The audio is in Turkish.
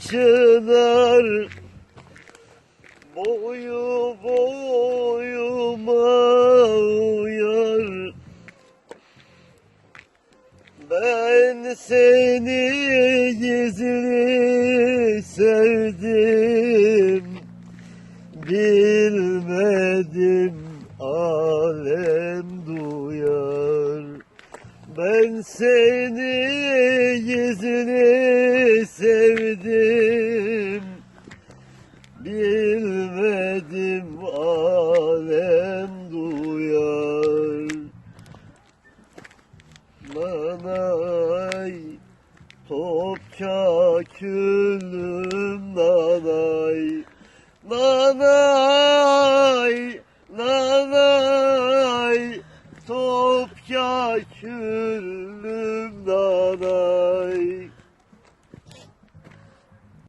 çınar Boyu boyuma uyar. Ben seni gizli sevdim Bilmedim alem duyar. Ben seni yüzünü sevdim. Bilmedim alem duyar. Nanay Topça küllüm nanay. Nanay Nanay Topça küllüm